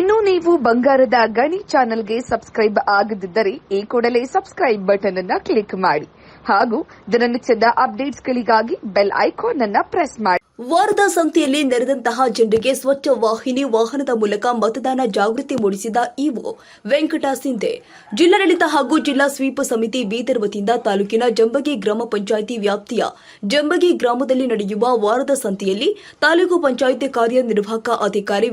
ಇನ್ನು ನೀವು ಬಂಗಾರದ ಗಣಿ ಚಾನೆಲ್ಗೆ ಸಬ್ಸ್ಕ್ರೈಬ್ ಆಗದಿದ್ದರೆ ಈ ಕೂಡಲೇ ಸಬ್ಸ್ಕ್ರೈಬ್ ಬಟನ್ ಅನ್ನ ಕ್ಲಿಕ್ ಮಾಡಿ ಹಾಗೂ ದಿನನಿತ್ಯದ ಅಪ್ಡೇಟ್ಸ್ಗಳಿಗಾಗಿ ಬೆಲ್ ಐಕಾನ್ ಅನ್ನ ಪ್ರೆಸ್ ಮಾಡಿ. ವಾರದ ಸಂತೆಯಲ್ಲಿ ನೆರೆದಂತಹ ಜನರಿಗೆ ಸ್ವಚ್ಛ ವಾಹಿನಿ ವಾಹನದ ಮೂಲಕ ಮತದಾನ ಜಾಗೃತಿ ಮೂಡಿಸಿದ ಇಒ ವೆಂಕಟ ಸಿಂಧೆ. ಜಿಲ್ಲಾಡಳಿತ ಹಾಗೂ ಜಿಲ್ಲಾ ಸ್ವೀಪ್ ಸಮಿತಿ ಬೀದರ್ ವತಿಯಿಂದ ತಾಲೂಕಿನ ಜಂಬಗಿ ಗ್ರಾಮ ಪಂಚಾಯಿತಿ ವ್ಯಾಪ್ತಿಯ ಜಂಬಗಿ ಗ್ರಾಮದಲ್ಲಿ ನಡೆಯುವ ವಾರದ ಸಂತೆಯಲ್ಲಿ ತಾಲೂಕು ಪಂಚಾಯಿತಿ ಕಾರ್ಯನಿರ್ವಾಹಕ ಅಧಿಕಾರಿ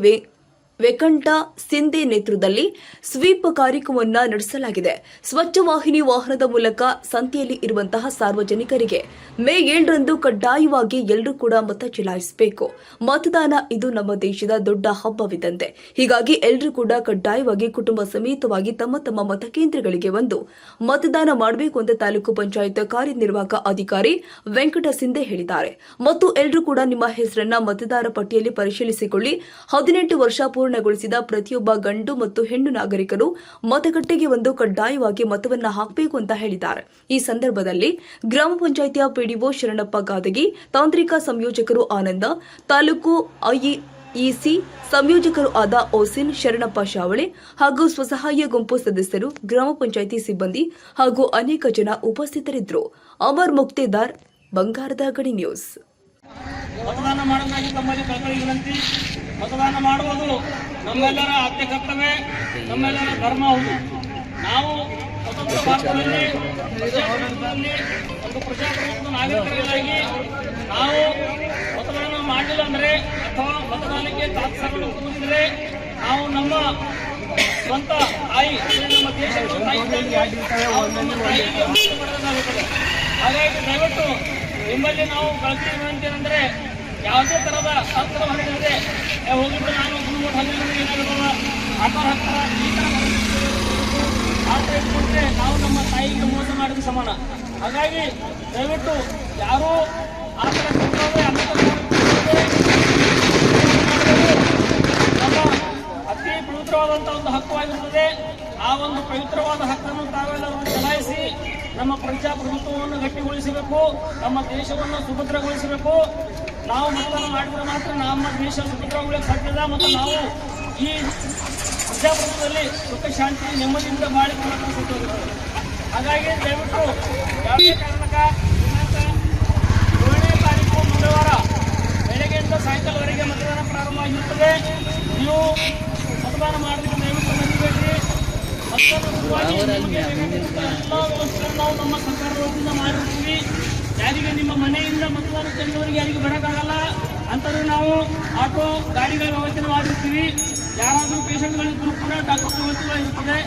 ವೆ ವೆಂಕಟ ಸಿಂಧೆ ನೇತೃತ್ವದಲ್ಲಿ ಸ್ವೀಪ್ ಕಾರ್ಯಕ್ರಮವನ್ನು ನಡೆಸಲಾಗಿದೆ. ಸ್ವಚ್ಛ ವಾಹಿನಿ ವಾಹನದ ಮೂಲಕ ಸಂತೆಯಲ್ಲಿ ಇರುವಂತಹ ಸಾರ್ವಜನಿಕರಿಗೆ ಮೇ ಏಳರಂದು ಕಡ್ಡಾಯವಾಗಿ ಎಲ್ಲರೂ ಕೂಡ ಮತ ಚಲಾಯಿಸಬೇಕು. ಮತದಾನ ಇದು ನಮ್ಮ ದೇಶದ ದೊಡ್ಡ ಹಬ್ಬವಿದ್ದಂತೆ ಹೀಗಾಗಿ ಎಲ್ಲರೂ ಕೂಡ ಕಡ್ಡಾಯವಾಗಿ ಕುಟುಂಬ ಸಮೇತವಾಗಿ ತಮ್ಮ ತಮ್ಮ ಮತಕೇಂದ್ರಗಳಿಗೆ ಬಂದು ಮತದಾನ ಮಾಡಬೇಕು ಅಂತ ತಾಲೂಕು ಪಂಚಾಯತ್ ಕಾರ್ಯನಿರ್ವಾಹಕ ಅಧಿಕಾರಿ ವೆಂಕಟ ಸಿಂಧೆ ಹೇಳಿದ್ದಾರೆ. ಮತ್ತು ಎಲ್ಲರೂ ಕೂಡ ನಿಮ್ಮ ಹೆಸರನ್ನ ಮತದಾರ ಪಟ್ಟಿಯಲ್ಲಿ ಪರಿಶೀಲಿಸಿಕೊಳ್ಳಿ. ಹದಿನೆಂಟು ವರ್ಷ ಪೂರ್ಣಗೊಳಿಸಿದ ಪ್ರತಿಯೊಬ್ಬ ಗಂಡು ಮತ್ತು ಹೆಣ್ಣು ನಾಗರಿಕರು ಮತಗಟ್ಟೆಗೆ ಒಂದು ಕಡ್ಡಾಯವಾಗಿ ಮತವನ್ನ ಹಾಕಬೇಕು ಅಂತ ಹೇಳಿದ್ದಾರೆ. ಈ ಸಂದರ್ಭದಲ್ಲಿ ಗ್ರಾಮ ಪಂಚಾಯಿತಿಯ ಪಿಡಿಒ ಶರಣಪ್ಪ ಗಾದಗಿ ತಾಂತ್ರಿಕ ಸಂಯೋಜಕರು ಆನಂದ, ತಾಲೂಕು ಐಇ ಇಸಿ ಸಂಯೋಜಕರು ಆದ ಓಸಿನ್ ಶರಣಪ್ಪ ಶಾವಳೆ ಹಾಗೂ ಸ್ವಸಹಾಯ ಗುಂಪು ಸದಸ್ಯರು, ಗ್ರಾಮ ಪಂಚಾಯಿತಿ ಸಿಬ್ಬಂದಿ ಹಾಗೂ ಅನೇಕ ಜನ ಉಪಸ್ಥಿತರಿದ್ದರು. ಅಮರ್ ಮುಕ್ತೇದಾರ್, ಬಂಗಾರದ ಗಡಿ ನ್ಯೂಸ್. ಮತದಾನ ಮಾಡುವುದು ನಮ್ಮೆಲ್ಲರ ಆದ್ಯ ಕರ್ತವ್ಯ, ನಮ್ಮೆಲ್ಲರ ಧರ್ಮ ಹೌದು ನಾವು ಸ್ವತಂತ್ರ ಭಾರತದಲ್ಲಿ ಒಂದು ಪ್ರಜಾಪ್ರಭುತ್ವ ನಾಗರಿಕರಿಗಾಗಿ ನಾವು ಮತದಾನ ಮಾಡಲಿಲ್ಲ ಅಂದರೆ ಅಥವಾ ಮತದಾನಕ್ಕೆ ತಾತ್ಸಾರವನ್ನು ಕೂಡಿದರೆ ನಾವು ನಮ್ಮ ಸ್ವಂತ ತಾಯಿ, ನಮ್ಮ ದೇಶದ. ಹಾಗಾಗಿ ದಯವಿಟ್ಟು ನಿಮ್ಮಲ್ಲಿ ನಾವು ಕಳ್ತೀವಿ ಅಂತೇನೆಂದರೆ ಯಾವುದೇ ತರಹದ ತಂತ್ರ ಹೊರಡಿದೆ ಹೋಗಿಬಿಟ್ಟು ನಾನು ಗುರುಗಳು ಆಕಾರ ಹಾಕ್ತಾರ ಈ ಥರ ಆಟ ನಾವು ನಮ್ಮ ತಾಯಿಗೆ ಮೋಸ ಮಾಡಿದ ಸಮಾನ. ಹಾಗಾಗಿ ದಯವಿಟ್ಟು ಯಾರೂ ಆ ಥರ ಅಮಿತ ನಮ್ಮ ಅತಿ ಪವಿತ್ರವಾದಂಥ ಒಂದು ಹಕ್ಕುವಾಗಿರುತ್ತದೆ. ಆ ಒಂದು ಪವಿತ್ರವಾದ ಹಕ್ಕನ್ನು ತಾವೆಲ್ಲರೂ ಚಲಾಯಿಸಿ ನಮ್ಮ ಪ್ರಜಾಪ್ರಭುತ್ವವನ್ನು ಗಟ್ಟಿಗೊಳಿಸಬೇಕು, ನಮ್ಮ ದೇಶವನ್ನು ಸುಭದ್ರಗೊಳಿಸಬೇಕು. ನಾವು ಮತದಾನ ಮಾಡಿದ್ರೆ ಮಾತ್ರ ನಮ್ಮ ದೇಶ ಸುಭದ್ರಗೊಳ್ಳಕ್ಕೆ ಸಾಧ್ಯದ ಮತ್ತು ನಾವು ಈ ಪ್ರಜಾಪ್ರಭುತ್ವದಲ್ಲಿ ಸುಖ ಶಾಂತಿ ನೆಮ್ಮದಿಯಿಂದ ಬಾಳಿಕೊಳ್ಳಲು ಸಾಧ್ಯವಾಗುತ್ತದೆ ಹಾಗಾಗಿ ದಯವಿಟ್ಟು ಯಾವುದೇ ಕಾರಣಕ್ಕ ದಿನಾಂಕ ಏಳನೇ ತಾರೀಕು ಮಂಗಳವಾರ ಬೆಳಗ್ಗೆಯಿಂದ ಸಾಯಂಕಾಲವರೆಗೆ ಮತದಾನ ಪ್ರಾರಂಭ ಆಗಿರುತ್ತದೆ. ನೀವು ಮತದಾನ ಮಾಡೋದಕ್ಕೆ ದಯವಿಟ್ಟು ಬಂದಿಬೇಡಿ ಮತದಾನ ಎಲ್ಲ ವ್ಯವಸ್ಥೆಯನ್ನು ನಾವು ನಮ್ಮ ಸರ್ಕಾರದ ವತಿಯಿಂದ ಮಾಡಿರ್ತೀವಿ. ಮತದಾನ ಯಾರಿಗೂ ಬರೋಕ್ಕಾಗಲ್ಲ. ಅಂಥವ್ರು ನಾವು ಆಟೋ, ಗಾಡಿಗಳ ವ್ಯವಸ್ಥೆ ಮಾಡಿರ್ತೀವಿ. ಯಾರಾದರೂ ಪೇಷಂಟ್ಗಳಿದ್ರು ಕೂಡ ಡಾಕ್ಟರ್ ವ್ಯವಸ್ಥೆ ಇರ್ತದೆ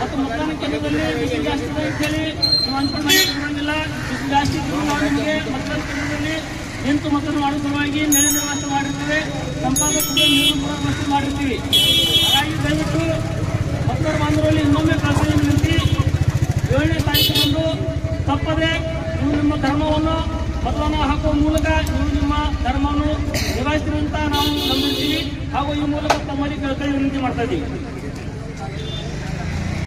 ಮತ್ತು ಮತದಾನ ಕೇಂದ್ರದಲ್ಲಿ ಬಿಸಿ ಜಾಸ್ತಿ ಇದೆ ಅಂತೇಳಿ ನೀವು ಅನ್ಕೊಂಡು ಬಿಸಿ ಜಾಸ್ತಿ ಇದ್ದರೂ ನಾವು ನಿಮಗೆ ಮತದಾನ ಕೇಂದ್ರದಲ್ಲಿ ನಿಂತು ಮಕ್ಕಳು ಮಾಡುವ ಸಲುವಾಗಿ ನೆಲೆ ವ್ಯವಸ್ಥೆ ಮಾಡಿರ್ತೇವೆ ಸಂಪಾದ ಕುಡಿಯುವ ನೀರು ಕೂಡ ವ್ಯವಸ್ಥೆ ಮಾಡಿರ್ತೀವಿ. ಹಾಗಾಗಿ ದಯವಿಟ್ಟು ಮತದಾರ ಬಾಂಧವರಲ್ಲಿ ಇನ್ನೊಮ್ಮೆ ನಿಂತು ಏಳನೇ ತಾರೀಕಿನಂದು ತಪ್ಪದೆ ನೀವು ನಿಮ್ಮ ಧರ್ಮವನ್ನು ಮತದಾನ ಹಾಕುವ ಮೂಲಕ ನೀವು ನಿಮ್ಮ ಧರ್ಮವನ್ನು ನಿಭಾಯಿಸ್ತೀರಿ ಅಂತ ನಾವು ನಂಬಿರ್ತೀವಿ ಹಾಗೂ ಈ ಮೂಲಕ ತಮ್ಮಲ್ಲಿ ಕೈ ವಿನಂತಿ ಮಾಡ್ತಾ ಇದ್ದೀವಿ.